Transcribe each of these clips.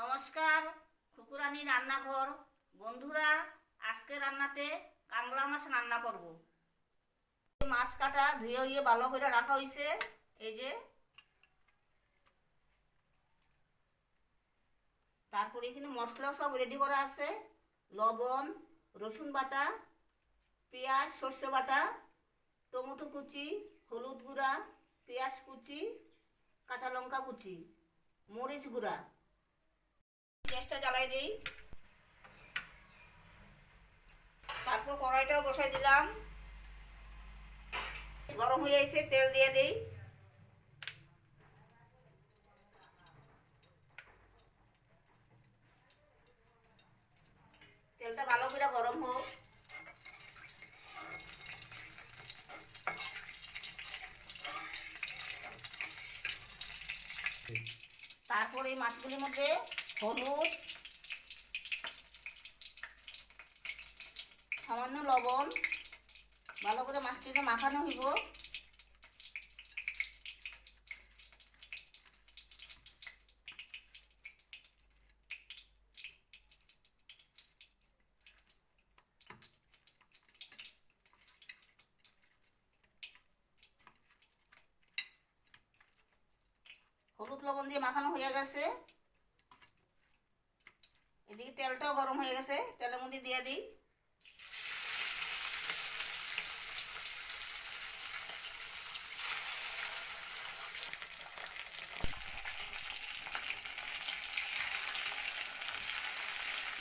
নমস্কার, খুকুরানি রান্নাঘর। বন্ধুরা, আজকে রান্নাতে কাংলা মাছ রান্না করব। মাছ কাটা ধুয়ে ধুয়ে ভালো করে রাখা হয়েছে এই যে, তারপরে এখানে মশলা সব রেডি করা আছে। লবণ, রসুন বাটা, পেঁয়াজ শস্য বাটা, টমেটো কুচি, হলুদ গুঁড়া, পেঁয়াজ কুচি, কাঁচা লঙ্কা কুচি, মরিচ গুঁড়া। গ্যাসটা জ্বালাই দিই। তারপর কড়াইটাও বসাই দিলাম। গরম হয়ে এসে তেল দিয়ে দিই। তেলটা ভালো করে গরম হোক। তারপর এই মাছগুলির মধ্যে হলুদ সামান্য লবণ ভালো করে মাছটিকে মাখানো হইব। হলুদ লবণ দিয়ে মাখানো হয়ে গেছে। এদিকে তেলটাও গরম হয়ে গেছে, তেলের মধ্যে দিয়ে দিই।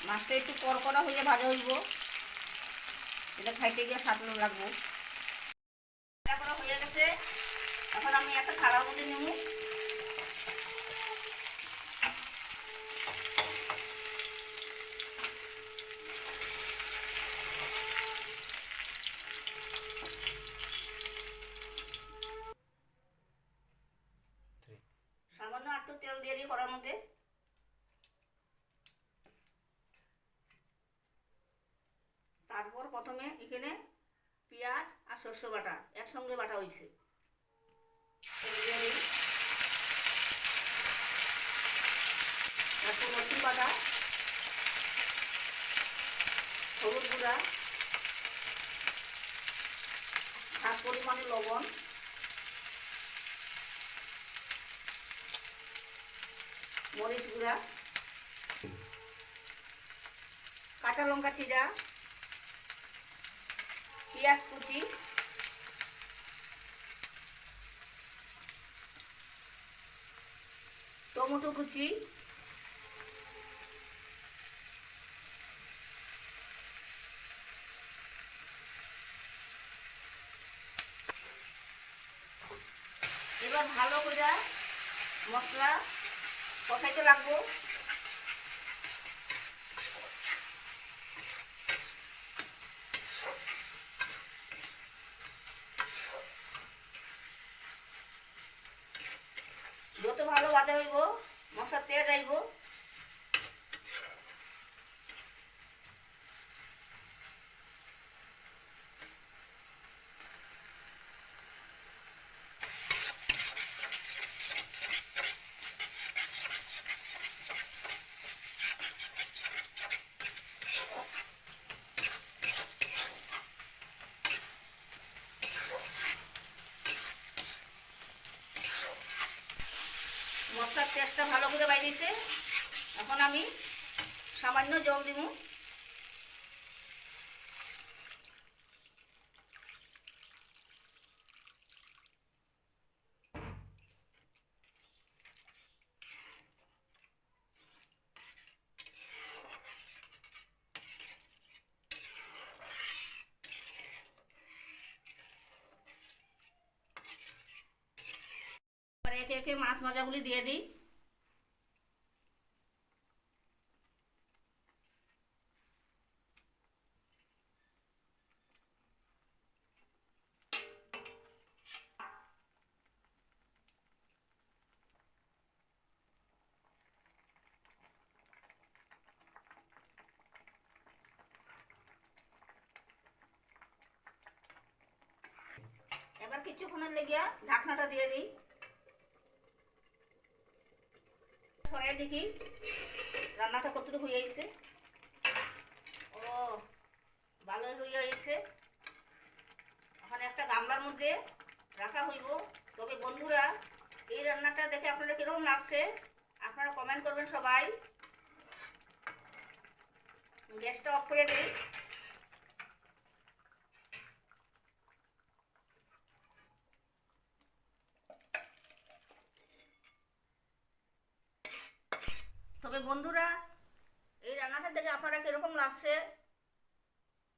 মাছটা একটু কড়কড়া হয়ে ভাজা হইব। এটা খাইতে গিয়ে স্বাদ লাগবো। হয়ে গেছে, এখন আমি একটা থালার মধ্যে নেব সামান্য একটু তেল দিয়ে দিই কড়ার মধ্যে। তারপর প্রথমে এখানে পেঁয়াজ আর শস্য বাটা, একসঙ্গে বাটা হয়েছে তারপর রসুন বাটা, হলুদ গুঁড়া হাত পরিমাণে লবণ। মরিচ গুঁড়া কাঁচা লঙ্কা চিরা পেঁয়াজ কুচি টমেটো কুচি এবার ভালো করে মশলা কষাইতে লাগবো। যত ভালো বাদে হইব মশলা তেল যাইব মশলার টেস্টটা ভালো করে বাইরেছে এখন আমি সামান্য জল দিব। একে একে মাছ ভাজাগুলি দিয়ে দিই। এবার কিছুক্ষণের লেগে ঢাকনাটা দিয়ে দিই। ছড়াই দেখি। রান্নাটা কতটুকু হয়ে এসেছে ও, ভালোই হয়ে এসেছে ওখানে একটা গামলার মধ্যে রাখা হইব। তবে বন্ধুরা, এই রান্নাটা দেখে আপনাদের কীরকম লাগছে? আপনারা কমেন্ট করবেন সবাই। গ্যাসটা অফ করে দিই তবে বন্ধুরা, এই রান্নাটা দেখে আপনারা কীরকম লাগছে?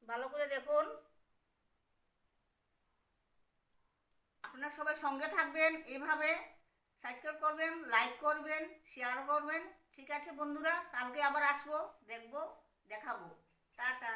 ভালো করে দেখুন। আপনারা সবাই সঙ্গে থাকবেন, এইভাবে সাবস্ক্রাইব করবেন, লাইক করবেন শেয়ার করবেন। ঠিক আছে বন্ধুরা, কালকে আবার আসব, দেখব, দেখাবো। টাটা।